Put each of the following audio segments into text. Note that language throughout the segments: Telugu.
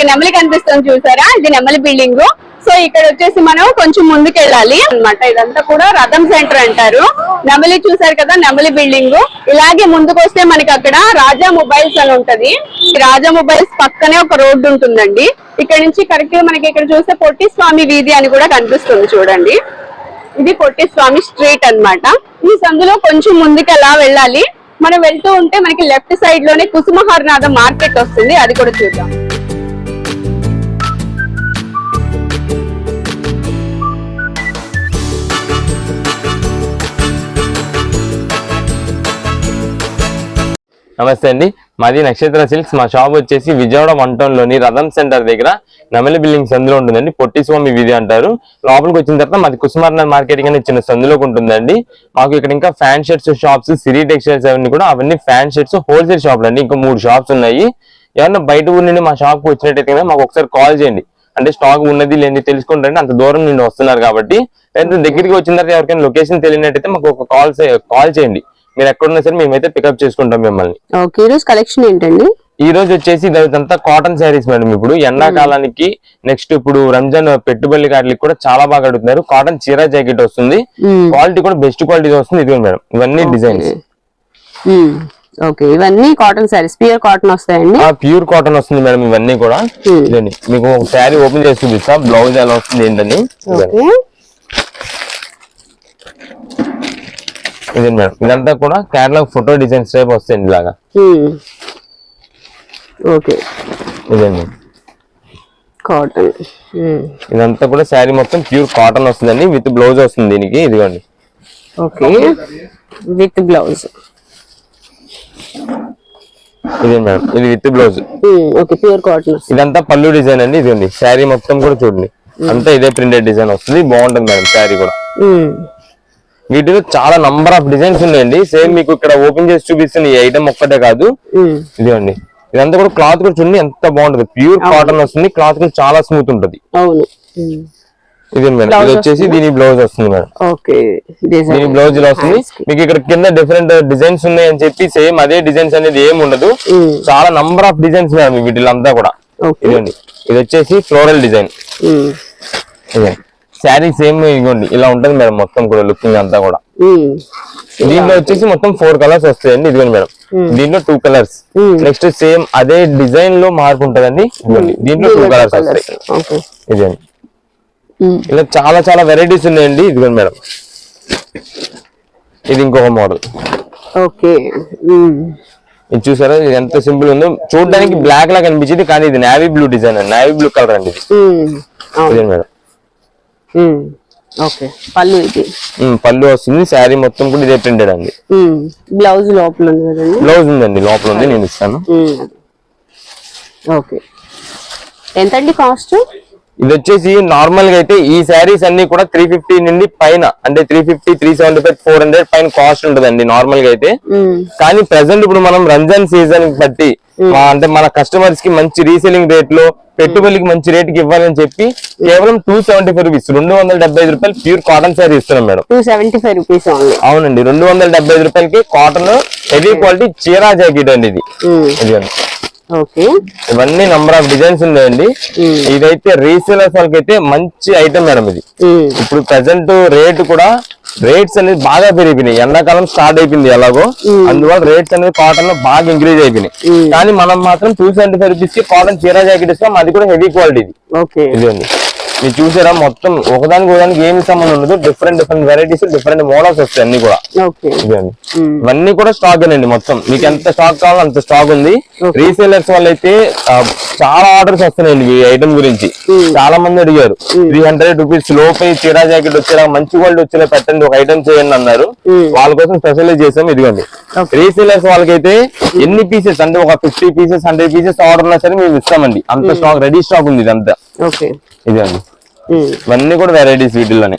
మనకి నెమలి కనిపిస్తుంది చూసారా? ఇది నెమలి బిల్డింగ్ సో ఇక్కడ వచ్చేసి మనం కొంచెం ముందుకెళ్ళాలి అనమాట ఇదంతా కూడా రథం సెంటర్ అంటారు. నెమలి చూసారు కదా నెమలి బిల్డింగ్ ఇలాగే ముందుకు వస్తే మనకి అక్కడ రాజా మొబైల్స్ అని ఉంటది. రాజా మొబైల్స్ పక్కనే ఒక రోడ్డు ఉంటుందండి. ఇక్కడ నుంచి కరెక్ట్గా మనకి ఇక్కడ చూస్తే పొట్టి స్వామి వీధి అని కూడా కనిపిస్తుంది చూడండి. ఇది పొట్టి స్వామి స్ట్రీట్ అన్నమాట. ఈ సందులో కొంచెం ముందుకు అలా వెళ్ళాలి. మనం వెళ్తూ ఉంటే మనకి లెఫ్ట్ సైడ్లోనే కుసుమహర్నాథ మార్కెట్ వస్తుంది. అది కూడా చూద్దాం. నమస్తే అండి. మాది నక్షత్ర సిల్క్స్. మా షాప్ వచ్చేసి విజయవాడ వన్ టౌన్లోని రథం సెంటర్ దగ్గర నమలి బిల్డింగ్ సందులో ఉంటుందండి. పొట్టి స్వామి వీధి అంటారు. లోపలికి వచ్చిన తర్వాత మాది కుసుమార్నర్ మార్కెటింగ్ అని చిన్న సందులోకి ఉంటుందండి. మాకు ఇక్కడ ఇంకా fan shirts shops Siri textiles అవన్నీ కూడా అవన్నీ ఫ్యాన్ షర్ట్స్ హోల్సేల్ షాప్లు అండి. ఇంకా మూడు షాప్స్ ఉన్నాయి. ఎవరన్నా బయట ఊరి నుండి మా షాప్కి వచ్చినట్టయితే మాకు ఒకసారి కాల్ చేయండి. అంటే స్టాక్ ఉన్నది లేని తెలుసుకుంటారంటే అంత దూరం నుండి వస్తున్నారు కాబట్టి. లేదంటే దగ్గరికి వచ్చిన తర్వాత ఎవరికైనా లొకేషన్ తెలియనట్టయితే మాకు ఒక కాల్ కాల్ చేయండి. మీరు ఎక్కడున్నా సరే మేమైతే పికప్ చేసుకుంటాం మిమ్మల్ని. ఓకే ఈరోజు కలెక్షన్ ఏంటండి? ఈ రోజు వచ్చేసి ఇదంతా కాటన్ శారీస్ మేడం ఇప్పుడు. ఎండాకాలానికి నెక్స్ట్ ఇప్పుడు రంజాన్ పెట్టుబడి వాటికి కూడా చాలా బాగా అడుగుతున్నారు. కాటన్ చీర జాకెట్ వస్తుంది. క్వాలిటీ కూడా బెస్ట్ క్వాలిటీ వస్తుంది. ఇది మేడం. ఇవన్నీ డిజైన్స్ ఓకే ఇవన్నీ కాటన్ సారీస్ ప్యూర్ కాటన్ వస్తాయండి? ప్యూర్ కాటన్ వస్తుంది మేడం ఇవన్నీ కూడా. మీకు ఒక శారీ ఓపెన్ చేసి చూపిస్తా. బ్లౌజ్ ఎలా వస్తుంది ఏంటని. ఇదండి మేడం ఇదంతా కూడా కేరళ ఫోటో డిజైన్స్ టైప్ వస్తాయండి ఇలాగా. ఓకే ఇదండి కాటన్ ఇదంతా కూడా శారీ మొత్తం ప్యూర్ కాటన్ వస్తుందండి విత్ బ్లౌజ్ వస్తుంది దీనికి ఇదిగోండి. ఓకే విత్ బ్లౌజ్ ఇదే మేడం ఇది with blouse okay pure cotton ఇదంతా పళ్ళు డిజైన్ అండి ఇదండి శారీ మొత్తం కూడా చూడండి. అంతా ఇదే ప్రింటెడ్ డిజైన్ వస్తుంది బాగుంటుంది మేడం శారీ కూడా. వీటిలో చాలా నంబర్ ఆఫ్ డిజైన్స్ ఉన్నాయండి. సేమ్ మీకు ఇక్కడ ఓపెన్ చేసి చూపిస్తున్న ఈ ఐటమ్ ఒక్కటే కాదు. ఇదిగోండి. ఇదంతా కూడా క్లాత్ కూడా చూడండి ఎంత బాగుంటుంది. ప్యూర్ కాటన్ వస్తుంది. క్లాత్ కూడా చాలా స్మూత్ ఉంటుంది. ఇది మేడం ఇది వచ్చేసి దీని బ్లౌజ్ వస్తుంది మేడం. దీని బ్లౌజ్ ఇలా వస్తుంది. మీకు ఇక్కడ కింద డిఫరెంట్ డిజైన్స్ ఉన్నాయి అని చెప్పి సేమ్ అదే డిజైన్స్ అనేది ఏం ఉండదు. చాలా నంబర్ ఆఫ్ డిజైన్స్ మేడం వీటిలో అంతా కూడా. ఇదండి ఇది వచ్చేసి ఫ్లోరల్ డిజైన్ శారీ సేమ్ ఇదిగోండి ఇలా ఉంటుంది మేడం మొత్తం కూడా లుకింగ్ అంతా కూడా. దీంట్లో వచ్చేసి మొత్తం ఫోర్ కలర్స్ వస్తాయండి ఇదిగోండి మేడం. దీంట్లో టూ కలర్స్. నెక్స్ట్ సేమ్ అదే డిజైన్లో మార్పు ఉంటదండి ఇదిగోండి. దీంట్లో టూ కలర్స్ వస్తాయి. ఇదండి ఇలా చాలా చాలా వెరైటీస్ ఉన్నాయండి ఇదిగోండి మేడం. ఇది ఇంకొక మోడల్. ఓకే. ఇది చూసారా? ఇది ఎంత సింపుల్ ఉందో. చూడడానికి బ్లాక్ లా కనిపించింది కానీ ఇది నావీ బ్లూ డిజైన్ అండి. నావీ బ్లూ కలర్ అండి ఇది. ఇదే మేడం. ఓకే. పళ్ళు ఇది. పళ్ళు వస్తుంది శారీ మొత్తం కూడా ఇదే ప్రింటెడ్ అండి. బ్లౌజ్ లోపల ఉంది కదండి? బ్లౌజ్ ఉందండి లోపల ఉంది నేను ఇస్తాను. ఓకే. ఎంతండి కాస్ట్? ఇది వచ్చేసి నార్మల్గా అయితే ఈ శారీస్ అన్ని కూడా త్రీ ఫిఫ్టీ నుండి పైన అంటే three fifty three seventy five four hundred పైన కాస్ట్ ఉంటదండి నార్మల్గా అయితే. కానీ ప్రెసెంట్ ఇప్పుడు మనం రంజాన్ సీజన్ బట్టి అంటే మన కస్టమర్స్కి మంచి రీసేలింగ్ రేట్లో పెట్టుబడికి మంచి రేట్కి ఇవ్వాలని చెప్పి కేవలం టూ సెవెంటీ ఫైవ్ రూపీస్ రెండు వందల డెబ్బై ఐదు రూపాయలు ప్యూర్ కాటన్ శారీ ఇస్తున్నాం madam. Two seventy five rupees అవునండి రెండు వందల డెబ్బై ఐదు రూపాయలకి కాటన్ హెవీ క్వాలిటీ చీరా జాకెట్ అండి ఇది. ఇవన్నీ నంబర్ ఆఫ్ డిజైన్స్ ఉన్నాయండి. ఇదైతే రీసేలర్స్ వాళ్ళకైతే మంచి ఐటమ్ మేడం ఇది. ఇప్పుడు ప్రెసెంట్ రేట్ కూడా రేట్స్ అనేది బాగా పెరిగిపోయినాయి. ఎండాకాలం స్టార్ట్ అయిపోయింది ఎలాగో. అందువల్ల రేట్స్ అనేది కాటన్లో బాగా ఇంక్రీజ్ అయిపోయినాయి. కానీ మనం మాత్రం టూ సెవెంటీ ఫైవ్ రూపీస్కి కాటన్ చీర జాకెట్ ఇస్తాం. అది కూడా హెవీ క్వాలిటీ ఇది. ఓకే. ఇదండి మీరు చూసారా మొత్తం ఒకదానికి ఒకదానికి ఏమి సంబంధం ఉండదు. Different different varieties different models వస్తాయి అన్ని కూడా. ఇవన్నీ కూడా స్టాక్ అండి మొత్తం. మీకు ఎంత స్టాక్ కావాలో అంత స్టాక్ ఉంది. రీసేలర్స్ వాళ్ళైతే ఆ, చాలా ఆర్డర్స్ వస్తున్నాయండి ఈ ఐటమ్ గురించి. చాలా మంది అడిగారు. త్రీ హండ్రెడ్ రూపీస్ లోపే చీరా జాకెట్ వచ్చేలా మంచి క్వాలిటీ వచ్చేలా పెట్టండి ఒక ఐటమ్ చేయండి అన్నారు. వాళ్ళ కోసం స్పెషలైజ్ చేసాం ఇదిగోండి. రీసేలర్స్ వాళ్ళకైతే ఎన్ని పీసెస్ అంటే ఒక fifty pieces hundred pieces order ఉన్నా సరే మేము ఇస్తామండి. అంత స్టాక్ రెడీ స్టాక్ ఉంది ఇదంతా. ఓకే ఇదండి. ఇవన్నీ కూడా వెరైటీస్ వీటిల్లోనే.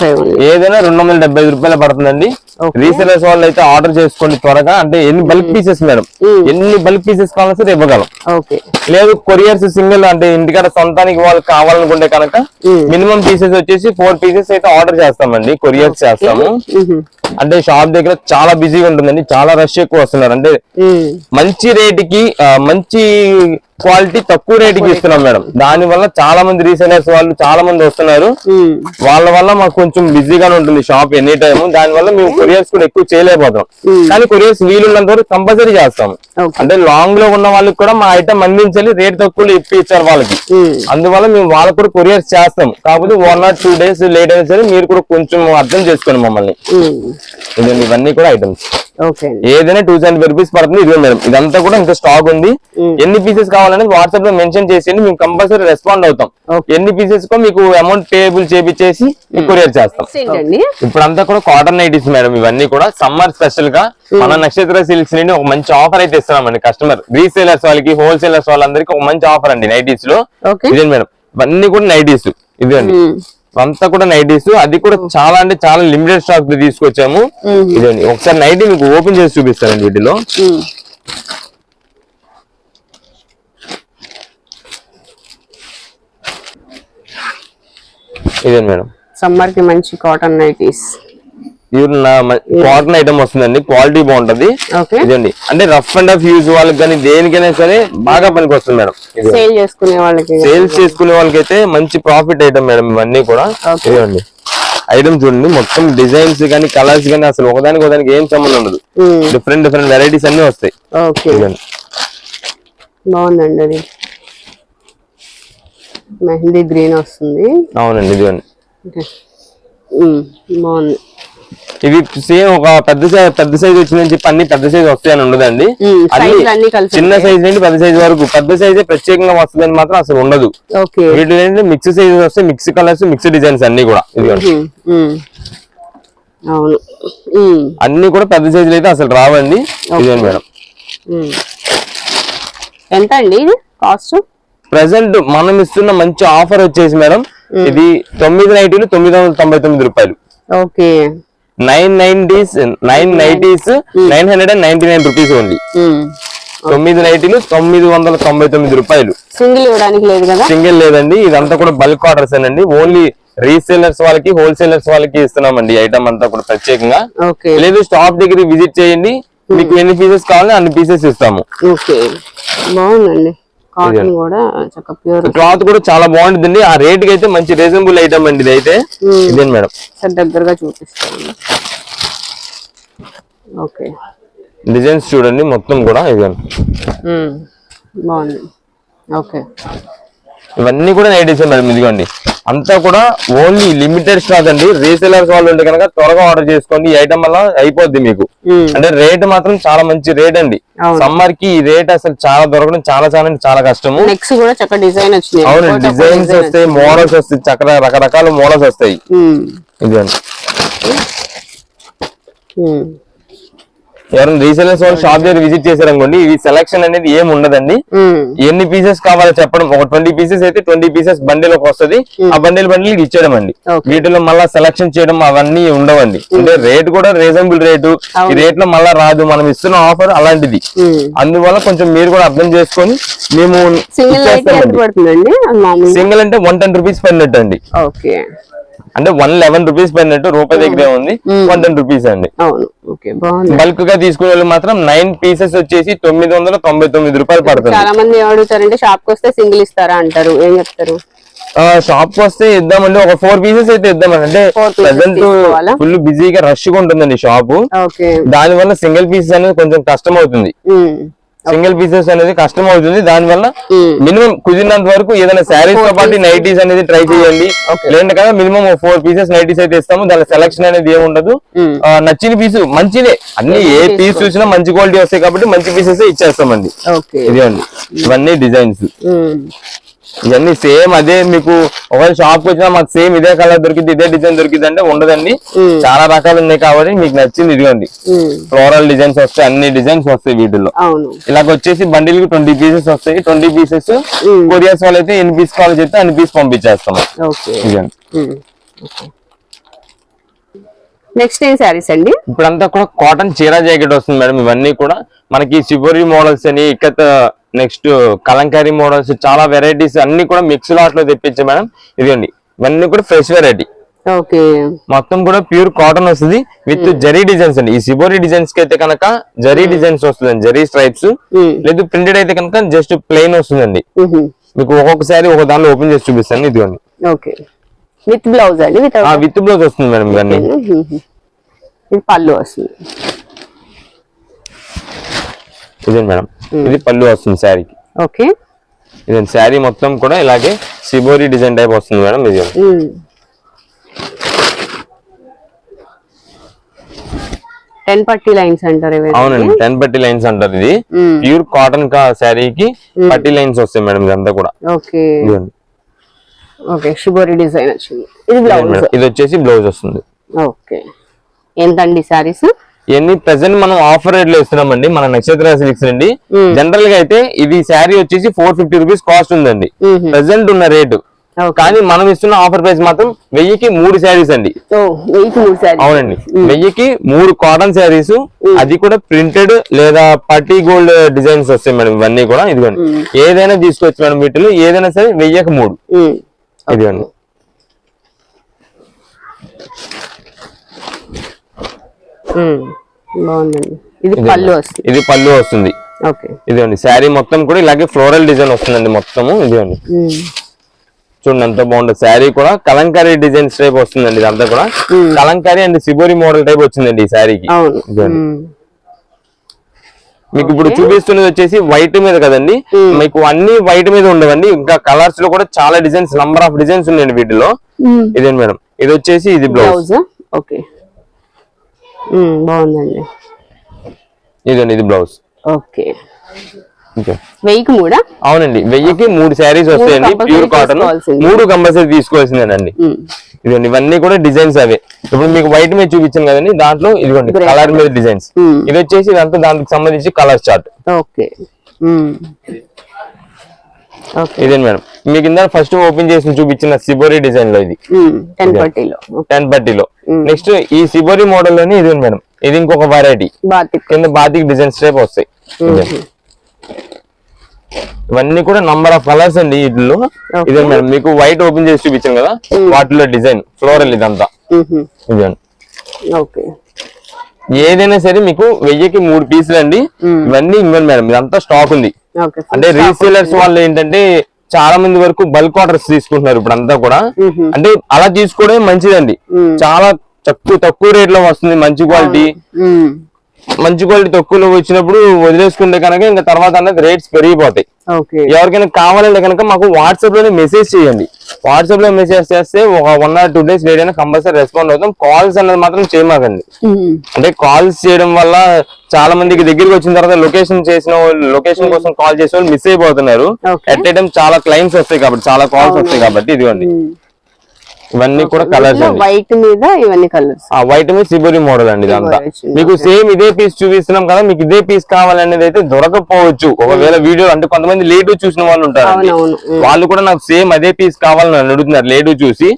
ఫైవ్ ఓన్లీ ఏదైనా రెండు వందల డెబ్బై ఐదు రూపాయలు పడుతుందండి. రీసెలర్స్ వాళ్ళు అయితే ఆర్డర్ చేసుకోండి త్వరగా. అంటే ఎన్ని బల్క్ పీసెస్ మేడం? Mm. ఎన్ని బల్క్ పీసెస్ కావాలో సరే ఇవ్వగలం. లేదు కొరియర్స్ సింగిల్ అంటే ఇంటికాడ సొంతానికి వాళ్ళు కావాలనుకుంటే కనుక. మినిమం పీసెస్ వచ్చేసి ఫోర్ పీసెస్ అయితే ఆర్డర్ చేస్తామండి. కొరియర్స్ చేస్తాము. అంటే షాప్ దగ్గర చాలా బిజీగా ఉంటుందండి. చాలా రష్ ఎక్కువ వస్తున్నారు. అంటే మంచి రేటుకి మంచి క్వాలిటీ తక్కువ రేటుకి ఇస్తున్నాం మేడం. దాని వల్ల చాలా మంది రీసెలర్స్ వాళ్ళు చాలా మంది వస్తున్నారు. వాళ్ళ వల్ల మాకు కొంచెం బిజీగానే ఉంటుంది షాప్ ఎనీ టైం దాని వల్ల మేము కొరియర్స్ కూడా ఎక్కువ చేయలేకపోతాం కానీ కొరియర్స్ వీలున్నంత వరకు కంపల్సరీ చేస్తాం. అంటే లాంగ్లో ఉన్న వాళ్ళకి కూడా మా ఐటమ్ అందించాలి రేట్ తక్కువ ఇప్పి ఇచ్చారు వాళ్ళకి అందువల్ల మేము వాళ్ళకు కూడా కొరియర్స్ చేస్తాం. కాకపోతే one or two days late అయినా సరే మీరు కూడా కొంచెం అర్థం చేసుకోండి మమ్మల్ని. ఇవన్నీ కూడా ఐటమ్స్ ఏదైనా టూ సెవెంటీ రూపీస్ పడుతుంది ఇదే మేడం. ఇదంతా కూడా ఇంకా స్టాక్ ఉంది. ఎన్ని పీసెస్ కావాలనేది వాట్సాప్లో మెన్షన్ చేసేయండి మేము కంపల్సరీ రెస్పాండ్ అవుతాం. ఎన్ని పీసెస్ కో మీకు అమౌంట్ పేబుల్ చేపించేసి కొరియర్ చేస్తాం. ఏంటండి ఇప్పుడంతా కూడా కాటన్ నైటీస్ మేడం ఇవన్నీ కూడా సమ్మర్ స్పెషల్గా మన నక్షత్ర సిల్క్స్ నుండి ఒక మంచి ఆఫర్ అయితే ఇస్తున్నామండి కస్టమర్ రీసేలర్స్ వాళ్ళకి హోల్సేలర్స్ వాళ్ళందరికీ ఒక మంచి ఆఫర్ అండి నైటీస్లో. ఓకే. ఇదే మేడం? ఇవన్నీ కూడా నైటీస్ ఇదండి అంతా కూడా నైటీస్. అది కూడా చాలా అంటే చాలా లిమిటెడ్ స్టాక్ తీసుకొచ్చాము. ఇదండి ఒకసారి నైటీ మీకు ఓపెన్ చేసి చూపిస్తానండి వీటిలో. ఇదండి మేడం? సమ్మర్కి మంచి కాటన్ నైటీస్. ఇది కాటన్ ఐటమ్ వస్తుందండి. క్వాలిటీ బాగుంటది. ఇదండి. అంటే రఫ్ అండ్ రఫ్ యూజ్ వాళ్ళకి కానీ దేనికైనా సరే బాగా పనికి వస్తుంది మేడం సేల్ చేసుకునే వాళ్ళకి. సేల్స్ చేసుకునే వాళ్ళకైతే మంచి ప్రాఫిట్ ఐటమ్ మేడం ఇవన్నీ కూడా. ఇదండి ఐటమ్ చూడండి. మొత్తం డిజైన్స్ కానీ కలర్స్ కానీ అసలు ఒకదానికి ఒకదానికి ఏం సంబంధం ఉండదు. డిఫరెంట్ డిఫరెంట్ వెరైటీస్ అన్ని వస్తాయి. బాగుందండి అది. మెహందీ గ్రీన్ వస్తుంది. అవునండి. ఇదిగోండి. బాగుంది. ఇవి సేమ్ ఒక పెద్ద సైజ్ పెద్ద సైజ్ వచ్చిందని చెప్పి అన్ని పెద్ద సైజ్ వస్తాయని ఉండదండి. అన్ని చిన్న సైజ్ నుండి పెద్ద సైజ్ వరకు. పెద్ద సైజే ప్రత్యేకంగా వస్తుందని మాత్రం అసలు ఉండదు. ఓకే. వీటిలో ఏంటంటే మిక్స్ సైజ్ వస్తాయి మిక్స్ కలర్స్ మిక్స్ డిజైన్స్ అన్ని కూడా. అవును. అన్ని కూడా పెద్ద సైజులు అయితే అసలు రావండి. ఇదేంటి మేడం. ఎంత అండి కాస్ట్ ప్రెసెంట్ మనం ఇస్తున్న మంచి ఆఫర్ వచ్చేసి మేడం ఇది తొమ్మిది నైటీలు తొమ్మిది వందల తొంభై తొమ్మిది రూపాయలు. Okay. Nine nineties nine nighties nine hundred and ninety nine rupees only. Um. తొమ్మిది నైటీలు తొమ్మిది వందల తొంభై తొమ్మిది రూపాయలు. సింగిల్ ఇవ్వడానికి లేదు కదా? సింగిల్ లేదండి ఇదంతా కూడా బల్క్ ఆర్డర్స్ అండి. ఓన్లీ రీసేలర్స్ వాళ్ళకి హోల్సేలర్స్ వాళ్ళకి ఇస్తున్నామండి ఐటమ్ అంతా కూడా ప్రత్యేకంగా. లేదు స్టాప్ దగ్గర విజిట్ చేయండి. మీకు ఎన్ని పీసెస్ కావాలో అన్ని పీసెస్ ఇస్తాము. ఓకే. బాగుందండి. కాటన్ కూడా చక్క ప్యూర్ క్లాత్ కూడా చాలా బాగుంటుందండి. ఆ రేట్కి అయితే మంచి రీజనబుల్ ఐటమ్ అండి ఇది అయితే. ఇదేంటి మేడం? సార్ దగ్గరగా చూపిస్తాను. ఓకే డిజైన్స్ చూడండి మొత్తం కూడా ఇదిగోండి ఉమ్, బాగుంది. ఓకే ఇవన్నీ కూడా నైటీస్ మేడం ఇదిగోండి. అంతా కూడా ఓన్లీ లిమిటెడ్ స్టాక్ అండి. రీసేలర్స్ వాళ్ళు ఉంటే కనుక త్వరగా ఆర్డర్ చేసుకోండి. ఈ ఐటమ్ వల్ల అయిపోద్ది మీకు. అంటే రేట్ మాత్రం చాలా మంచి రేట్ అండి. అవును. సమ్మర్కి ఈ రేట్ అసలు చాలా దొరకడం చాలా చాలా చాలా కష్టము. నెక్స్ట్ కూడా చక్క డిజైన్ వచ్చింది అవునండి ఒక్కొక్క డిజైన్స్ వస్తాయి మోడల్స్ వస్తాయి చక్కగా రకరకాల మోడల్స్ వస్తాయి. ఉమ్, ఎవరైనా రీసేలర్స్ వాళ్ళు షాప్ దగ్గర విజిట్ చేశారనుకోండి ఈ సెలక్షన్ అనేది ఏం ఉండదండి. ఎన్ని పీసెస్ కావాలో చెప్పడం ఒక ట్వంటీ పీసెస్ అయితే ట్వంటీ పీసెస్ బండిల్ ఒక వస్తుంది ఆ బండిల్ బండిల్ ఇచ్చేయడం అండి. వీటిలో మళ్ళా సెలక్షన్ చేయడం అవన్నీ ఉండవండి. అంటే రేట్ కూడా రీజనబుల్ రేటు ఈ రేట్లో మళ్ళా రాదు. మనం ఇస్తున్న ఆఫర్ అలాంటిది. అందువల్ల కొంచెం మీరు కూడా అర్థం చేసుకొని మేము సింగిల్ అంటే వన్ టెన్ రూపీస్ పడినట్టు అండి. అంటే వన్ లెవెన్ రూపీస్ పడినట్టు రూపాయి దగ్గరే ఉంది. వన్ టెన్ రూపీస్ అండి. బల్క్గా తీసుకునే వాళ్ళు మాత్రం నైన్ పీసెస్ వచ్చేసి తొమ్మిది వందల తొంభై తొమ్మిది రూపాయలు పడుతుంది. చాలా మంది ఏమడుగుతారంటే షాప్కి వస్తే సింగిల్ ఇస్తారా? అంటారు. ఏం చెప్తారు? షాప్ వస్తే ఇద్దామండి. ఒక ఫోర్ పీసెస్ అయితే ఇద్దామండి. అంటే ప్రజెంట్? ఫుల్ బిజీగా రష్గా ఉంటుందండి షాపు. దాని వల్ల సింగిల్ పీసెస్ అనేది కొంచెం కష్టం అవుతుంది ఉమ్, సింగిల్ పీసెస్ అనేది కష్టం అవుతుంది. దాని వల్ల. మినిమం కుదిరినంత వరకు ఏదైనా శారీస్తో పాటు నైటీస్ అనేది ట్రై చేయండి. లేదంటే కదా మినిమం ఫోర్ పీసెస్ నైటీస్ అయితే ఇస్తాము. దాని సెలక్షన్ అనేది ఏమి ఉండదు నచ్చిన పీసు మంచిదే. అన్ని ఏ పీస్ చూసినా మంచి క్వాలిటీ వస్తాయి కాబట్టి మంచి పీసెస్ ఇచ్చేస్తామండి. ఓకే ఇదిగోండి. ఇవన్నీ డిజైన్స్ ఇవన్నీ సేమ్ అదే మీకు ఒకవేళ షాప్ వచ్చినా మాకు సేమ్ ఇదే కలర్ దొరికింది ఇదే డిజైన్ దొరికింది అంటే ఉండదండి. చాలా రకాలు ఉన్నాయి కాబట్టి మీకు నచ్చింది ఇదిగోండి. ఫ్లోరల్ డిజైన్స్ వస్తాయి అన్ని డిజైన్స్ వస్తాయి వీటిల్లో. అవును. ఇలాగ వచ్చేసి బండిల్కి ట్వంటీ పీసెస్ వస్తాయి ట్వంటీ పీసెస్ కొరియర్స్ వాళ్ళు అయితే ఎన్ని పీస్ కావాలో చెప్తే అన్ని పీస్ పంపించేస్తాం. నెక్స్ట్ ఏం శారీస్ అండి? ఇప్పుడంతా కూడా కాటన్ చీర జాకెట్ వస్తుంది మేడం. ఇవన్నీ కూడా మనకి శివరి మోడల్స్ అని ఇక్కత నెక్స్ట్ కలంకారీ మోడల్స్ చాలా వెరైటీస్ అన్ని కూడా మిక్స్ లాట్లో తెప్పించాం మేడం. ఇదిగోండి ఇవన్నీ కూడా ఫ్రెష్ వెరైటీ ఓకే. మొత్తం కూడా ప్యూర్ కాటన్ వస్తుంది విత్ జరీ డిజైన్స్ అండి. ఈ సిబోరి డిజైన్స్కి అయితే కనుక జరీ డిజైన్స్ వస్తుందండి జరీ స్ట్రైప్స్ లేదు ప్రింటెడ్ అయితే కనుక జస్ట్ ప్లెయిన్ వస్తుందండి. మీకు ఒక్కొక్కసారి ఒక దానిలో ఓపెన్ చేసి చూపిస్తాను ఇదిగోండి. ఓకే. విత్ బ్లౌజ్ అండి విత్ ఆ విత్ బ్లౌజ్ వస్తుంది మేడం ఇవన్నీ. ఇది పళ్ళు వస్తుంది. ఇదే మేడం? ఇది పళ్ళు వస్తుంది శారీకి. ఓకే. ఇదే శారీ మొత్తం కూడా ఇలాగే సిబోరి డిజైన్ టైప్ వస్తుంది మేడం ఇది. టెన్ పట్టీ లైన్స్ అంటారు అవునండి టెన్ పట్టి లైన్స్ అంటారు ఇది. ప్యూర్ కాటన్ కా శారీకి పట్టి లైన్స్ వస్తాయి మేడం ఇదంతా కూడా. ఓకే. ఓకే షుగర్ డిజైన్ వచ్చింది. ఇది బ్లౌజ్. వచ్చేసి బ్లౌజ్ వస్తుంది. ఓకే. ఎంతండి సారీస్ ఇవన్నీ ప్రెసెంట్ మనం ఆఫర్ రేట్లో ఇస్తున్నామండి? మన నక్షత్ర సిల్క్స్ అండి. జనరల్గా అయితే ఇది శారీ వచ్చేసి ఫోర్ ఫిఫ్టీ రూపీస్ కాస్ట్ ఉందండి. ప్రెసెంట్ ఉన్న రేటు కానీ మనం ఇస్తున్న ఆఫర్ ప్రైస్ మాత్రం వెయ్యికి మూడు శారీస్ అండి. అవునండి. వెయ్యికి మూడు కాటన్ శారీస్. అది కూడా ప్రింటెడ్ లేదా పట్టి గోల్డ్ డిజైన్స్ వస్తాయి మేడం ఇవన్నీ కూడా. ఇదిగోండి. ఏదైనా తీసుకోవచ్చు మేడం వీటిలో ఏదైనా సరే వెయ్యికి మూడు. ఇదిగోండి బాగుందండి. ఇది పళ్ళు వస్తుంది. ఇది పళ్ళు వస్తుంది. ఓకే. ఇదిగోండి శారీ మొత్తం కూడా ఇలాగే ఫ్లోరల్ డిజైన్ వస్తుందండి మొత్తము. ఇదిగోండి. చూడండి ఎంత బాగుంటుంది శారీ కూడా కలంకారీ డిజైన్స్ టైప్ వస్తుందండి ఇదంతా కూడా. Kalamkari and shibori model type వచ్చిందండి ఈ శారీకి. మీకు ఇప్పుడు చూపిస్తున్నది వచ్చేసి వైట్ మీద కదండి. మీకు అన్ని వైట్ మీద ఉండవండి. ఇంకా కలర్స్లో కూడా చాలా డిజైన్స్ నంబర్ ఆఫ్ డిజైన్స్ ఉన్నాయండి వీటిలో. ఇదే మేడం? ఇది వచ్చేసి ఇది బ్లౌజ్. ఓకే. బాగుందండి. ఇదండి ఇది బ్లౌజ్. ఓకే. వెయ్యికి మూడా? అవునండి వెయ్యికి మూడు శారీస్ వస్తాయండి ప్యూర్ కాటన్. మూడు కంపల్సరీ తీసుకోవాల్సిందేనండి. ఇదిగోండి ఇవన్నీ కూడా డిజైన్స్ అవే. ఇప్పుడు మీకు వైట్ మీద చూపించాను కదండి దాంట్లో ఇదిగోండి కలర్ మీద డిజైన్స్. ఇది వచ్చేసి ఇదంతా దానికి సంబంధించి కలర్ చార్ట్ ఓకే. ఇదే మేడం? మీకు ఇందా ఫస్ట్ ఓపెన్ చేసి చూపించిన సిబోరి డిజైన్లో ఇది. టెన్ పట్టీలో. నెక్స్ట్ ఈ సిబోరి మోడల్లోనే ఇది ఉంది మేడం? ఇది ఇంకొక వెరైటీ బాతిక్ కింద బాతిక్ డిజైన్స్ టైప్ వస్తాయి. ఇవన్నీ కూడా నంబర్ ఆఫ్ కలర్స్ అండి వీటిలో ఇదే మేడం మీకు వైట్ ఓపెన్ చేసి చూపించాను కదా? వాటిలో డిజైన్ ఫ్లోరల్ ఇదంతా. ఇదే ఓకే ఏదైనా సరే మీకు వెయ్యికి మూడు పీసులు అండి. ఇవన్నీ ఇవ్వండి మేడం ఇదంతా స్టాక్ ఉంది. అంటే రీసేలర్స్ వాళ్ళు ఏంటంటే చాలా మంది వరకు బల్క్ ఆర్డర్స్ తీసుకుంటున్నారు ఇప్పుడు అంతా కూడా అంటే అలా తీసుకోవడం మంచిదండి. చాలా తక్కువ తక్కువ రేట్లో వస్తుంది మంచి క్వాలిటీ మంచి క్వాలిటీ తక్కువలో వచ్చినప్పుడు వదిలేసుకుంటే కనుక ఇంకా తర్వాత అన్నది రేట్స్ పెరిగిపోతాయి. ఎవరికైనా కావాలంటే కనుక మాకు వాట్సాప్లోనే మెసేజ్ చేయండి. వాట్సాప్లో మెసేజ్ చేస్తే ఒక one or two days late అయినా కంపల్సరీ రెస్పాండ్ అవుతాం. కాల్స్ అన్నది మాత్రం చేయమాకండి. అంటే కాల్స్ చేయడం వల్ల చాలా మందికి దగ్గరికి వచ్చిన తర్వాత లొకేషన్ చేసిన వాళ్ళు లొకేషన్ కోసం కాల్ చేసిన వాళ్ళు మిస్ అయిపోతున్నారు. ఎట్ ఏ టైం చాలా క్లైమ్స్ వస్తాయి కాబట్టి చాలా కాల్స్ వస్తాయి కాబట్టి ఇదిగోండి. ఇవన్నీ కూడా కలర్స్ వైట్ మీద ఇవన్నీ కలర్స్ ఆ వైట్ మీద సిబోరి మోడల్ అండి ఇదంతా. మీకు సేమ్ ఇదే పీస్ చూపిస్తున్నాం కదా మీకు ఇదే పీస్ కావాలనేది అయితే దొరకపోవచ్చు. ఒకవేళ వీడియో అంటే కొంతమంది లేటు చూసిన వాళ్ళు ఉంటారు అవునవును. వాళ్ళు కూడా నాకు సేమ్ అదే పీస్ కావాలని అడుగుతున్నారు లేటు చూసి.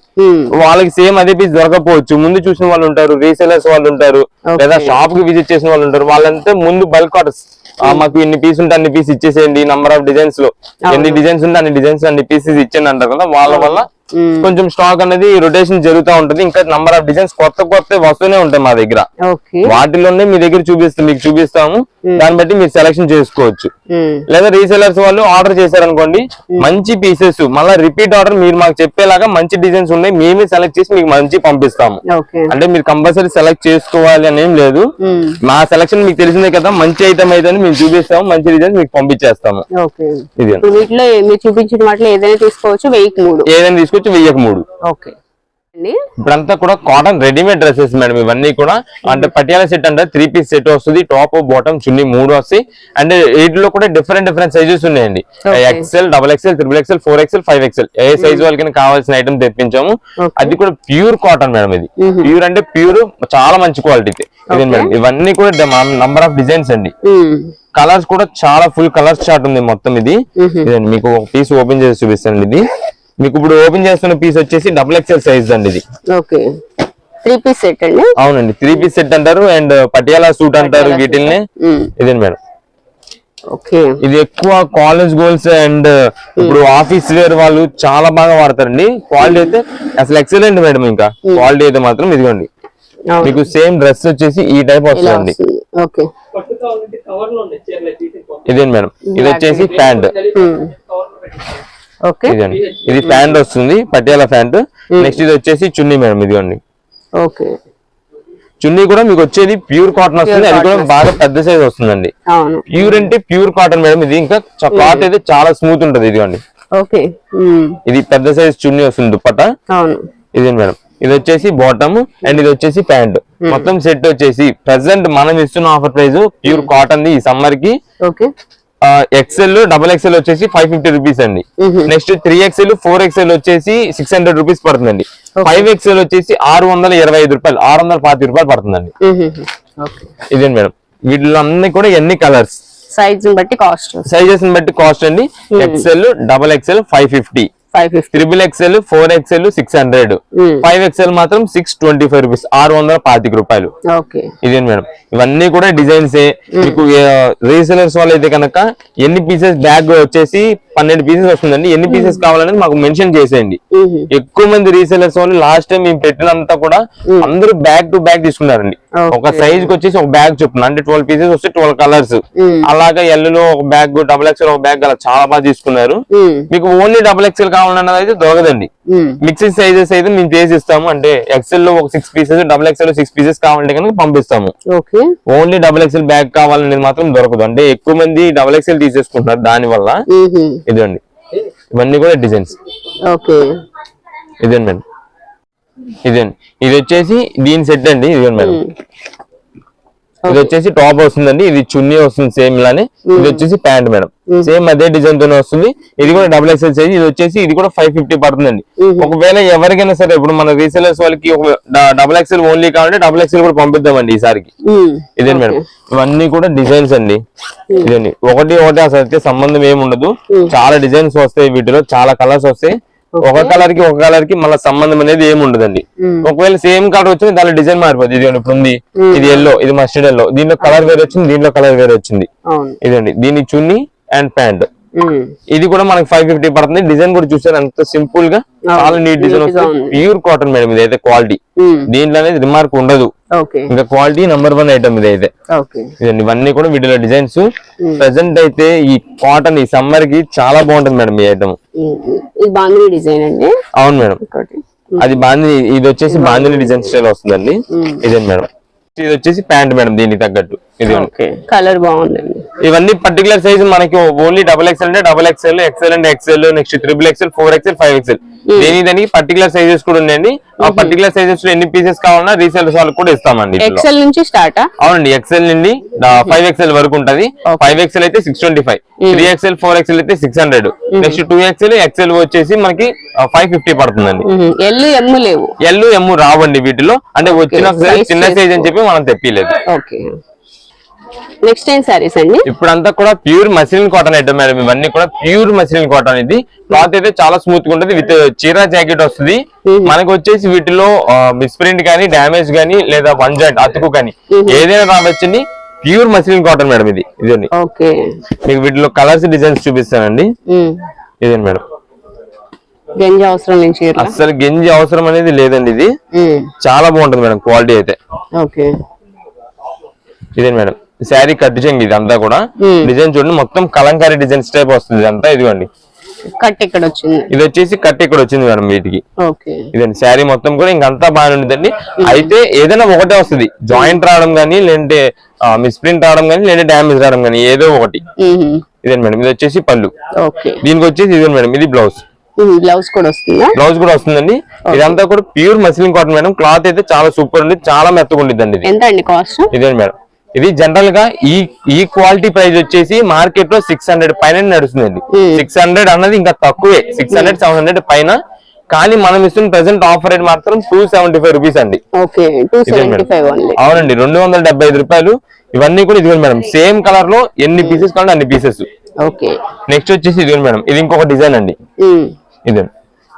వాళ్ళకి సేమ్ అదే పీస్ దొరకపోవచ్చు. ముందు చూసిన వాళ్ళు ఉంటారు రీసేలర్స్ వాళ్ళు ఉంటారు. లేదా షాప్కి విజిట్ చేసిన వాళ్ళు ఉంటారు. వాళ్ళంతా ముందు బల్క్ ఆర్డర్స్ మాకు ఇన్ని పీస్ ఉంటే అన్ని పీస్ ఇచ్చేసేయండి నంబర్ ఆఫ్ డిజైన్స్లో. ఎన్ని డిజైన్స్ ఉంటే అన్ని డిజైన్స్ అన్ని పీసెస్ ఇచ్చేయండి అంటారు కదా వాళ్ళ వల్ల కొంచెం స్టాక్ అనేది రొటేషన్ జరుగుతూ ఉంటుంది. ఇంకా నంబర్ ఆఫ్ డిజైన్స్ కొత్త కొత్త వస్తూనే ఉంటాయి మా దగ్గర. వాటిలోనే మీ దగ్గర చూపిస్తాం మీకు చూపిస్తాము. దాన్ని బట్టి మీరు సెలెక్షన్ చేసుకోవచ్చు. లేదా రీసెలర్స్ వాళ్ళు ఆర్డర్ చేశారనుకోండి మంచి పీసెస్ మళ్ళీ రిపీట్ ఆర్డర్ మీరు మాకు చెప్పేలాగా మంచి డిజైన్స్ ఉన్నాయి మేమే సెలెక్ట్ చేసి మీకు మంచి పంపిస్తాము. అంటే మీరు కంపల్సరీ సెలెక్ట్ చేసుకోవాలి అని ఏం లేదు. మా సెలక్షన్ మీకు తెలిసిందే కదా మంచి ఐటమ్ అయితే మేము చూపిస్తాము మంచి డిజైన్స్ మీకు పంపించేస్తాము. వీటిలో మీరు చూపించిన వాటిలో ఏదైనా తీసుకోవచ్చు వెయ్యికి మూడు. ఏదైనా తీసుకొచ్చి వెయ్యక మూడు. ఓకే ఇప్పుడంతా కూడా కాటన్ రెడీమేడ్ డ్రెస్సెస్ మేడం ఇవన్నీ కూడా అంటే పటియాల సెట్ అంటే త్రీ పీస్ సెట్ వస్తుంది. టాప్ బాటమ్ చున్నీ మూడు వస్తాయి. అండ్ వీటిలో కూడా డిఫరెంట్ డిఫరెంట్ సైజెస్ ఉన్నాయండి. XL double XL triple XL four XL five XL a size వాళ్ళకి కావాల్సిన ఐటమ్ తెప్పించాము. అది కూడా ప్యూర్ కాటన్ మేడం ఇది. ప్యూర్ అంటే ప్యూర్ చాలా మంచి క్వాలిటీ ఇది మేడం ఇవన్నీ కూడా నంబర్ ఆఫ్ డిజైన్స్ అండి. కలర్స్ కూడా చాలా ఫుల్ కలర్స్ చార్ట్ ఉంది మొత్తం ఇది. మీకు ఒక పీస్ ఓపెన్ చేసి చూపిస్తాను ఇది. మీకు ఇప్పుడు ఓపెన్ చేస్తున్న పీస్ వచ్చేసి డబుల్ ఎక్సెల్ సైజ్ అండి ఇది. ఓకే. త్రీ పీస్ సెట్ అండి? అవునండి. త్రీ పీస్ సెట్ అంటారు అండ్ పటియాలా సూట్ అంటారు వీటిల్ని. ఇదే మేడం. ఓకే. ఇది ఎక్కువ కాలేజ్ గోల్స్ అండ్ ఇప్పుడు ఆఫీస్ వేర్ వాళ్ళు చాలా బాగా వాడతారండి. క్వాలిటీ అయితే అసలు ఎక్సలెంట్ మేడం ఇంకా. క్వాలిటీ అయితే మాత్రం ఇదిగోండి. మీకు సేమ్ డ్రెస్ వచ్చేసి ఈ టైప్ వస్తుందండి. వస్తుంది. ఓకే. ఇదే మేడం. ఇది వచ్చేసి ప్యాంట్ ఇదండి. ఇది ప్యాంట్ వస్తుంది పటియాలా ప్యాంట్. నెక్స్ట్ ఇది వచ్చేసి చున్నీ మేడం ఇదిగోండి. ఓకే. చున్నీ కూడా మీకు వచ్చేది ప్యూర్ కాటన్ వస్తుంది అది కూడా బాగా పెద్ద సైజ్ వస్తుందండి. ప్యూర్ అంటే ప్యూర్ కాటన్ మేడం ఇది ఇంకా క్లాత్ అయితే చాలా స్మూత్ ఉంటది ఇదిగోండి. ఓకే. ఇది పెద్ద సైజ్ చున్నీ వస్తుంది దుప్పట. ఇదే మేడం. ఇది వచ్చేసి బాటమ్ అండ్ ఇది వచ్చేసి ప్యాంట్. మొత్తం సెట్ వచ్చేసి ప్రెసెంట్ మనం ఇస్తున్న offer price pure cotton the ఈ సమ్మర్కి. ఓకే. ఎక్సెల్ డబల్ ఎక్సెల్ వచ్చేసి ఫైవ్ ఫిఫ్టీ రూపీస్ అండి. Next three XL four XL వచ్చేసి సిక్స్ హండ్రెడ్ రూపీస్ పడుతుందండి. ఫైవ్ ఎక్సెల్ వచ్చేసి ఆరు వందల ఇరవై ఐదు రూపాయలు ఆరు వందల పాతి రూపాయలు పడుతుందండి. ఇదే మేడం? వీటిలో అన్ని కూడా ఎన్ని కలర్స్ సైజ్ బట్టి కాస్ట్ సైజెస్ బట్టి కాస్ట్ అండి. XL double XL five fifty triple XL four XL six hundred Hmm. Five XL మాత్రం సిక్స్ ట్వంటీ ఫైవ్ రూపీస్ ఆరు వందల పాతిక రూపాయలు. ఓకే. ఇదే మేడం? ఇవన్నీ కూడా డిజైన్స్ మీకు రీసెలర్స్ వాళ్ళు అయితే కనుక ఎన్ని పీసెస్ బ్యాగ్ వచ్చేసి పన్నెండు పీసెస్ వస్తుందండి. ఎన్ని పీసెస్ కావాలనేది మాకు మెన్షన్ చేసేయండి. ఎక్కువ మంది రీసెలర్స్ వాళ్ళు లాస్ట్ టైం మేము పెట్టినంతా కూడా అందరూ బ్యాగ్ టు బ్యాగ్ తీసుకున్నారండి. ఒక సైజ్కి వచ్చేసి ఒక బ్యాగ్ చొప్పున అంటే ట్వెల్వ్ పీసెస్ వస్తే ట్వెల్వ్ కలర్స్. అలాగా ఎల్లులో ఒక బ్యాగ్ డబుల్ ఎక్స్ఎల్ ఒక బ్యాగ్ అలా చాలా బాగా తీసుకున్నారు. మీకు ఓన్లీ డబుల్ ఎక్స్ఎల్ కావాలన్నది అయితే దొరకదండి. మిక్సింగ్ సైజెస్ అయితే మేము చేసి ఇస్తాము అంటే ఎక్సెల్లో ఒక six pieces double XL six pieces కావాలంటే కనుక పంపిస్తాము. Okay. Only double XL bag కావాలనేది మాత్రం దొరకదు. అంటే ఎక్కువ మంది డబుల్ ఎక్స్ఎల్ తీసేసుకుంటున్నారు దాని వల్ల ఇదండి. ఇవన్నీ కూడా డిజైన్స్ ఓకే. ఇదండి. మేడం ఇదండి ఇది వచ్చేసి దీని సెట్ అండి ఇదండి మేడం. ఇది వచ్చేసి టాప్ వస్తుందండి ఇది చున్నీ వస్తుంది సేమ్ ఇలానే ఇది వచ్చేసి ప్యాంట్ మేడం. సేమ్ అదే డిజైన్ తోనే వస్తుంది. ఇది కూడా డబుల్ ఎక్స్ఎల్ సైజ్ ఇది వచ్చేసి ఇది కూడా ఫైవ్ ఫిఫ్టీ పడుతుందండి. ఒకవేళ ఎవరికైనా సరే ఇప్పుడు మన రీసెలర్స్ వాళ్ళకి ఒక డబుల్ ఎక్స్ఎల్ ఓన్లీ కావాలంటే డబుల్ ఎక్స్ఎల్ కూడా పంపిద్దామండి ఈసారికి. ఇదే మేడం? ఇవన్నీ కూడా డిజైన్స్ అండి. ఇదండి ఒకటి ఒకటి అసలు అయితే సంబంధం ఏమి ఉండదు. చాలా డిజైన్స్ వస్తాయి వీటిలో చాలా కలర్స్ వస్తాయి. ఒక కలర్కి ఒక కలర్కి మళ్ళీ సంబంధం అనేది ఏమి ఉండదండి. ఒకవేళ సేమ్ కలర్ వచ్చింది దాని డిజైన్ మారిపోతుంది ఇది ఇప్పుడు ఉంది. ఇది ఎల్లో ఇది మస్టర్డ్ ఎల్లో దీంట్లో కలర్ వేరే వచ్చింది దీంట్లో కలర్ వేరే వచ్చింది. ఇదండి దీని చున్నీ అండ్ ప్యాంట్ ఉమ్, ఇది కూడా మనకి ఫైవ్ ఫిఫ్టీ పడుతుంది. డిజైన్ కూడా చూసారు అంత సింపుల్గా చాలా నీట్ డిజైన్ వస్తుంది. ప్యూర్ కాటన్ మేడం ఇది అయితే క్వాలిటీ దీంట్లో అనేది రిమార్క్ ఉండదు. ఇంకా క్వాలిటీ నెంబర్ వన్ ఐటమ్ ఇది అయితే. ఇవన్నీ కూడా వీటిలో డిజైన్స్. ప్రెసెంట్ అయితే ఈ కాటన్ ఈ సమ్మర్కి చాలా బాగుంటుంది మేడం ఈ ఐటమ్. ఇది బాంధనీ డిజైన్ అండి? అవును మేడం. అది బాంది ఇది వచ్చేసి బాందిని డిజైన్ స్టైల్ వస్తుందండి. ఇదండి మేడం. ఇది వచ్చేసి ప్యాంట్ మేడం దీనికి తగ్గట్టు. ఇది కలర్ బాగుందండి. ఇవన్నీ పర్టికులర్ సైజ్ మనకి ఓన్లీ డబల్ ఎక్స్ఎల్ అంటే double XL XL and XL next triple XL four XL five XL దేని దానికి పర్టికులర్ సైజెస్ కూడా ఉన్నాయండి. ఆ పర్టికులర్ సైజెస్లో ఎన్ని పీసెస్ కావాలన్నా రీసేల్స్ వాళ్ళకి కూడా ఇస్తామండి. ఎక్సెల్ నుంచి స్టార్టా అవునండి ఎక్సెల్ నుండి ఫైవ్ ఎక్స్ఎల్ వరకు ఉంటది. ఫైవ్ ఎక్స్ఎల్ అయితే six twenty five three XL four XL అయితే six hundred next two XL XL వచ్చేసి మనకి ఫైవ్ ఫిఫ్టీ పడుతుందండి. ఎల్ ఎమ్ లేవు. ఎల్ ఎమ్ రావండి వీటిలో. అంటే వచ్చిన చిన్న సైజ్ అని చెప్పి మనం తెప్పిలేదు ఓకే నెక్స్ట్ ఏం సారీస్ అండి? ఇప్పుడంతా కూడా pure muslin cotton item madam ఇవన్నీ కూడా ప్యూర్ మసిలిన్ కాటన్ ఇది. క్లాత్ అయితే చాలా స్మూత్గా ఉంటుంది విత్ చీరా జాకెట్ వస్తుంది. మనకి వచ్చేసి వీటిలో మిస్ప్రింట్ కానీ డ్యామేజ్ కానీ లేదా వన్ జాయింట్ అతుకు కానీ ఏదైనా రావచ్చండి ప్యూర్ మసిలిన్ కాటన్ మేడం ఇది ఇదండి ఓకే. మీకు వీటిలో కలర్స్ డిజైన్స్ చూపిస్తానండి. ఇదండి మేడం. గంజి అవసరం చీరల అస్సలు గెంజి అవసరం అనేది లేదండి ఇది. చాలా బాగుంటుంది మేడం క్వాలిటీ అయితే. ఓకే. ఇదేంటి మేడం. శారీ కట్ చెంగి ఇదంతా కూడా. డిజైన్ చూడండి మొత్తం కలంకారీ డిజైన్స్ టైప్ వస్తుంది ఇదంతా ఇదిగోండి. కట్ ఇక్కడ వచ్చింది. ఇది వచ్చేసి కట్ ఇక్కడ వచ్చింది మేడం వీటికి. ఇదండి శారీ మొత్తం కూడా ఇంకంతా బాగానే ఉంటుందండి అయితే ఏదైనా ఒకటే వస్తుంది జాయింట్ రావడం కానీ లేదంటే మిస్ప్రింట్ రావడం కానీ లేదంటే డ్యామేజ్ రావడం కానీ ఏదో ఒకటి. ఇదండి మేడం ఇది వచ్చేసి పళ్ళు. దీనికి వచ్చేసి ఇదే మేడం ఇది బ్లౌజ్ బ్లౌజ్ కూడా వస్తుందా? బ్లౌజ్ కూడా వస్తుందండి. ఇదంతా కూడా pure muslin cotton madam. Cloth అయితే చాలా సూపర్ ఉంది చాలా మెత్తగా ఉండిద్దండి ఇది. ఎంత అండి కాస్ట్ ఇదేంటి మేడం. ఇది జనరల్గా ఈ ఈ క్వాలిటీ ప్రైస్ వచ్చేసి మార్కెట్లో సిక్స్ హండ్రెడ్ పైన నడుస్తుందండి. సిక్స్ హండ్రెడ్ అన్నది ఇంకా తక్కువే. సిక్స్ హండ్రెడ్ సెవెన్ హండ్రెడ్ పైన. కానీ మనం ఇస్తున్న ప్రెసెంట్ ఆఫర్ రేట్ మాత్రం టూ సెవెంటీ ఫైవ్ రూపీస్ అండి. అవునండి రెండు వందల డెబ్బై ఐదు రూపాయలు. ఇవన్నీ కూడా ఇదిగోండి మేడం సేమ్ కలర్లో ఎన్ని పీసెస్ కావాలంటే అన్ని పీసెస్ ఓకే. నెక్స్ట్ వచ్చేసి ఇదిగోండి మేడం ఇది ఇంకొక డిజైన్ అండి. ఇదే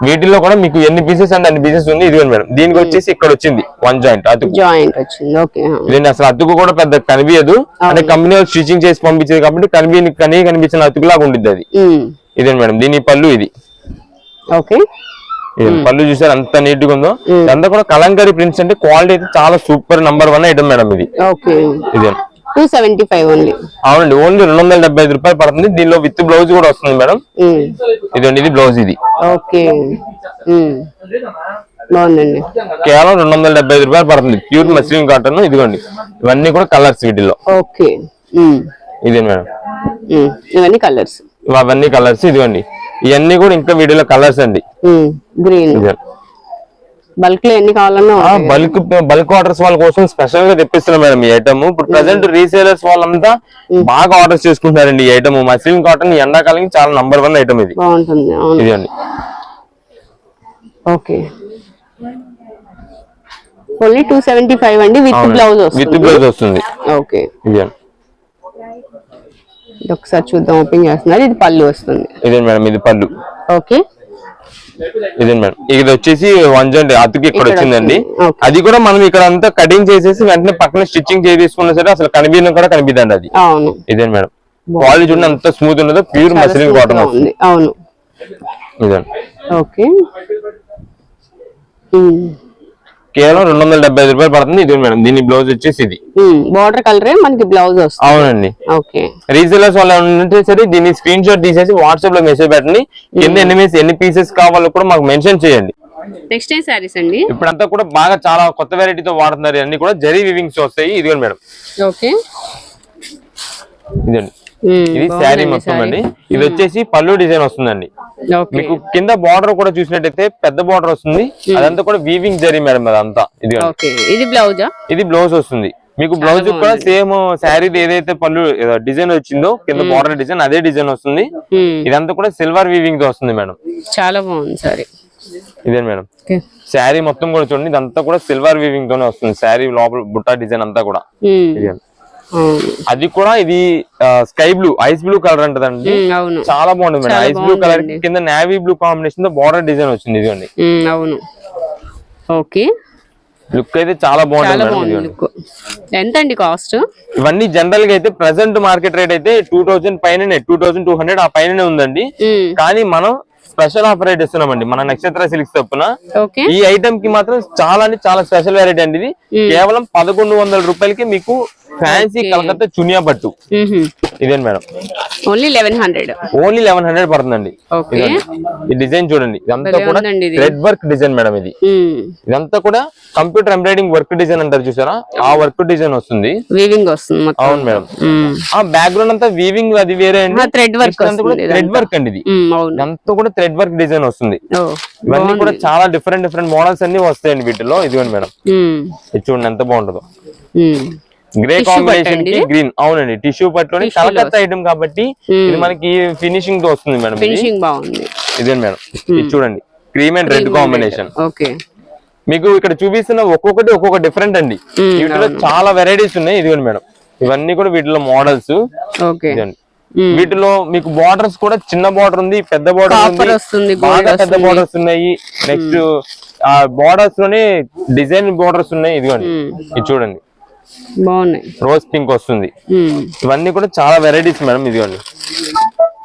వీటిల్లో కూడా మీకు ఎన్ని పీసెస్ అంటే అన్ని పీసెస్ ఉంది? ఇదిగోండి మేడం. దీనికి వచ్చేసి ఇక్కడ వచ్చింది వన్ జాయింట్ అతుకు. జాయింట్ వచ్చింది. ఓకే ఇదండి అసలు అతుకు కూడా పెద్ద కనిపించదు. అంటే కంపెనీ స్టిచింగ్ చేసి పంపించేది కాబట్టి కనిపి కనీ కనిపించిన అతుకులాగా ఉండిద్ది అది. ఇదేండి మేడం దీని పళ్ళు ఇది. ఓకే ఇది పళ్ళు చూసారు అంత నీట్గా ఉందో? ఇదంతా కూడా కలంకారీ ప్రింట్స్ అంటే క్వాలిటీ అయితే చాలా super number one item madam ఇది. ఓకే ఇదే టూ సెవెంటీ ఫైవ్ ఓన్లీ అవునండి ఓన్లీ రెండు వందల డెబ్బై ఐదు రూపాయలు పడుతుంది. దీనిలో విత్ బ్లౌజ్ కూడా వస్తుంది మేడం. ఇదండి ఇది బ్లౌజ్ ఇది. ఓకే. బాగుందండి. కేవలం రెండు వందల డెబ్బై ఐదు రూపాయలు పడుతుంది. ప్యూర్ మస్లిన్ కాటన్ ఇదిగోండి. ఇవన్నీ కూడా కలర్స్ వీటిల్లో. ఓకే. ఇదే మేడం. ఇవన్నీ కలర్స్ అవన్నీ కలర్స్ ఇదిగోండి. ఇవన్నీ కూడా ఇంకా వీడియోలో కలర్స్ అండి. గ్రీన్. బల్క్లో ఎన్ని కావాలన్నా. బల్క్ బల్క్ ఆర్డర్స్ వాళ్ళ కోసం స్పెషల్గా తెప్పిస్తున్నాం మేడం ఈ ఐటమ్ ఇప్పుడు ప్రెసెంట్ రీసేలర్స్ వాళ్ళంతా బాగా ఆర్డర్స్ చేసుకుంటున్నారండి ఈ ఐటమ్ మస్లిన్ కాటన్ ఎండాకాలం చాలా నంబర్ వన్ ఐటమ్ ఇది. బాగుంటుంది అవును. ఇది అండి. Okay. Only two seventy five అండి విత్ బ్లౌజ్ విత్ బ్లౌజ్ వస్తుంది. ఓకే. ఇది అండి. ఇది ఒకసారి చూద్దాం ఓపెన్ చేస్తున్నారు. ఇది పళ్ళు వస్తుంది. ఇదే మేడం ఇది పళ్ళు. ఓకే. ఇదే మేడం. ఇది వచ్చేసి వన్ జాయింట్ అతుకి ఇక్కడ వచ్చిందండి. అది కూడా మనం ఇక్కడ అంతా కటింగ్ చేసేసి వెంటనే పక్కన స్టిచ్చింగ్ చేసేసుకున్నా సరే అసలు కనిపించడం కూడా కనిపిద్దండి అది. అవును. ఇదే మేడం. క్వాలిటీ చూడండి అంత స్మూత్ ఉన్నదో ప్యూర్ మస్లిన్ కాటన్ అవును. ఇదండి ఓకే. కేవలం రెండు వందల డెబ్బై ఐదు రూపాయలు పడుతుంది. ఇది మేడం దీని బ్లౌజ్ వచ్చేసి ఇది. బార్డర్ కలరే మనకి బ్లౌజ్ వస్తుంది. అవునండి. ఓకే. రీసేలర్స్ వాళ్ళు ఉంటే సరే దీన్ని స్క్రీన్ షాట్ తీసేసి వాట్సాప్లో మెసేజ్ పెట్టండి. ఎన్ని మీస్ ఎన్ని పీసెస్ కావాలో కూడా మాకు మెన్షన్ చేయండి. నెక్స్ట్ టైం శారీస్ అండి? ఇప్పుడంతా కూడా బాగా చాలా కొత్త వెరైటీతో వాడుతున్నారు. అన్ని కూడా జరీ వివింగ్స్ వస్తాయి. ఇదిగోండి మేడం. ఓకే. ఇదండి ఇది శారీ మొత్తం అండి. ఇది వచ్చేసి పళ్ళు డిజైన్ వస్తుందండి. మీకు కింద బార్డర్ కూడా చూసినట్టయితే పెద్ద బార్డర్ వస్తుంది. అదంతా కూడా వీవింగ్ జరీ మేడం అదంతా. ఇది ఇది బ్లౌజా ఇది బ్లౌజ్ వస్తుంది. మీకు బ్లౌజ్ కూడా సేమ్ శారీ ఏదైతే పళ్ళు డిజైన్ వచ్చిందో కింద బార్డర్ డిజైన్ అదే డిజైన్ వస్తుంది. ఇదంతా కూడా సిల్వర్ వీవింగ్తో వస్తుంది మేడం చాలా బాగుంది సారీ ఇదే మేడం శారీ మొత్తం కూడా చూడండి. ఇదంతా కూడా సిల్వర్ వీవింగ్ తోనే వస్తుంది. శారీ లోపల బుట్టా డిజైన్ అంతా కూడా. ఇది అది కూడా ఇది sky blue ice blue colour అంటదండి. అవును. చాలా బాగుంది మేడం. Ice blue colour. కింద నేవీ బ్లూ కాంబినేషన్తో బార్డర్ డిజైన్ వచ్చింది ఇదిగోండి. ఉమ్, అవును. ఓకే లుక్ అయితే చాలా బాగుంటుంది ఎంత అండి కాస్ట్ ఇవన్నీ జనరల్గా అయితే ప్రెసెంట్ మార్కెట్ రేట్ అయితే టూ థౌసండ్ పైన టూ థౌసండ్ టూ హండ్రెడ్ ఆ పైననే ఉందండి. కానీ మనం స్పెషల్ ఆఫర్ రేట్ ఇస్తున్నామండి. మన నక్షత్ర సిల్క్స్ తప్పున. ఓకే ఈ ఐటమ్కి మాత్రం చాలా అంటే చాలా స్పెషల్ వెరైటీ అండి ఇది. కేవలం పదకొండు వందల రూపాయలకి మీకు ఫ్యాన్సీ కలకత్తా చునియా పట్టు. ఇదేంటి madam? Only eleven hundred only eleven hundred పడుతుందండి. ఈ డిజైన్ చూడండి. ఇదంతా కూడా ఇది. థ్రెడ్ వర్క్ డిజైన్ మేడం ఇది. ఇదంతా కూడా కంప్యూటర్ ఎంబ్రాయిడింగ్ వర్క్ డిజైన్ అంటారు చూసారా? ఆ వర్క్ డిజైన్ వస్తుంది. వీవింగ్ వస్తుంది మొత్తం. అవును మేడం. ఆ బ్యాక్గ్రౌండ్ అంతా వీవింగ్ అది వేరే అండి. work వస్తుంది థ్రెడ్. వర్క్ అండి ఇది. ఇదంతా కూడా థ్రెడ్ వర్క్ డిజైన్ వస్తుంది. ఇవన్నీ కూడా చాలా డిఫరెంట్ డిఫరెంట్ మోడల్స్ అన్ని వస్తాయండి వీటిలో ఇదిగోండి మేడం. ఇది చూడండి ఎంత బాగుంటుందో. గ్రే కాంబినేషన్కి? గ్రీన్ అవునండి టిష్యూ పట్టులోని కలకత్తా ఐటమ్ కాబట్టి ఇది మనకి ఫినిషింగ్తో వస్తుంది మేడం ఇది. ఫినిషింగ్ బాగుంది. ఇదే మేడం ఇది చూడండి cream and red combination okay మీకు ఇక్కడ చూపిస్తున్న ఒక్కొక్కటి ఒక్కొక్క డిఫరెంట్ అండి. మ్మ్, వీటిలో చాలా వెరైటీస్ ఉన్నాయి ఇదిగోండి మేడం. ఇవన్నీ కూడా వీటిలో మోడల్స్ ఓకే వీటిలో మీకు బార్డర్స్ కూడా చిన్న బార్డర్ ఉంది పెద్ద బార్డర్ ఉంది. బాగా పెద్ద. బార్డర్స్ ఉన్నాయి. నెక్స్ట్ ఆ బార్డర్స్లోనే డిజైన్ బార్డర్స్ ఉన్నాయి ఇదిగోండి. ఇది చూడండి. బాగున్నాయి. రోజ్ పింక్ వస్తుంది. ఇవన్నీ కూడా చాలా వెరైటీస్ మేడం ఇదిగోండి.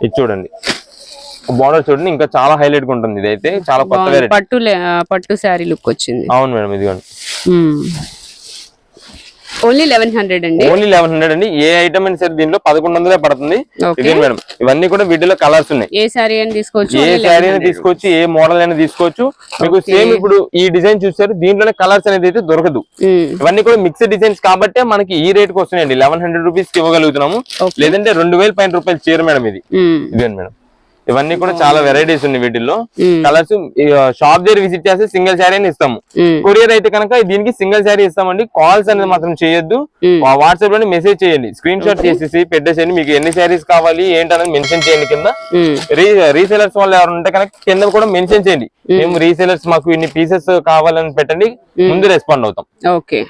ఇది చూడండి. బార్డర్ చూడండి ఇంకా చాలా హైలైట్గా ఉంటుంది. ఇదైతే చాలా కొత్త పట్టు పట్టు శారీ లుక్ వచ్చింది. అవును మేడం ఇదిగోండి. ఓన్లీ లెవెన్ హండ్రెడ్ అండి. ఓన్లీ లెవెన్ హండ్రెడ్ అండి. ఏ ఐటమ్ అయినా సరే దీంట్లో పదకొండు వందలే పడుతుంది. మేడం? ఇవన్నీ కూడా వీటిలో కలర్స్ ఉన్నాయి. ఏ శారీ అని తీసుకోవచ్చు ఏ 1100. అయినా తీసుకోవచ్చు ఏ మోడల్ అయినా తీసుకోవచ్చు. మీకు. సేమ్ ఇప్పుడు ఈ డిజైన్ చూసారు దీంట్లోనే కలర్స్ అనేది అయితే దొరకదు. ఉమ్, ఇవన్నీ కూడా మిక్స్డ్ డిజైన్స్ కాబట్టి మనకి ఈ రేట్కి వస్తున్నాయండి. లెవెన్ హండ్రెడ్ రూపీస్ ఇవ్వగలుగుతున్నాము. లేదంటే రెండు వేల పైన రూపాయలు చీర మేడం ఇది. ఉమ్, ఇదే మేడం? ఇవన్నీ కూడా చాలా వెరైటీస్ ఉన్నాయి వీటిల్లో. కలర్స్ షాప్ దగ్గర విజిట్ చేస్తే సింగిల్ శారీ అని ఇస్తాము. కొరియర్ అయితే కనుక దీనికి సింగిల్ శారీ ఇస్తామండి. కాల్స్ అనేది మాత్రం చేయొద్దు. వాట్సాప్లోనే మెసేజ్ చేయండి. స్క్రీన్ షాట్ చేసేసి పెట్టేసేయండి. మీకు ఎన్ని శారీస్ కావాలి ఏంటనేది మెన్షన్ చేయండి కింద. రీసేలర్స్ వాళ్ళు ఎవరు ఉంటే కనుక కింద కూడా మెన్షన్ చేయండి. మేము. రీసేలర్స్ మాకు ఇన్ని పీసెస్ కావాలని పెట్టండి. ముందు రెస్పాండ్ అవుతాం. ఓకే.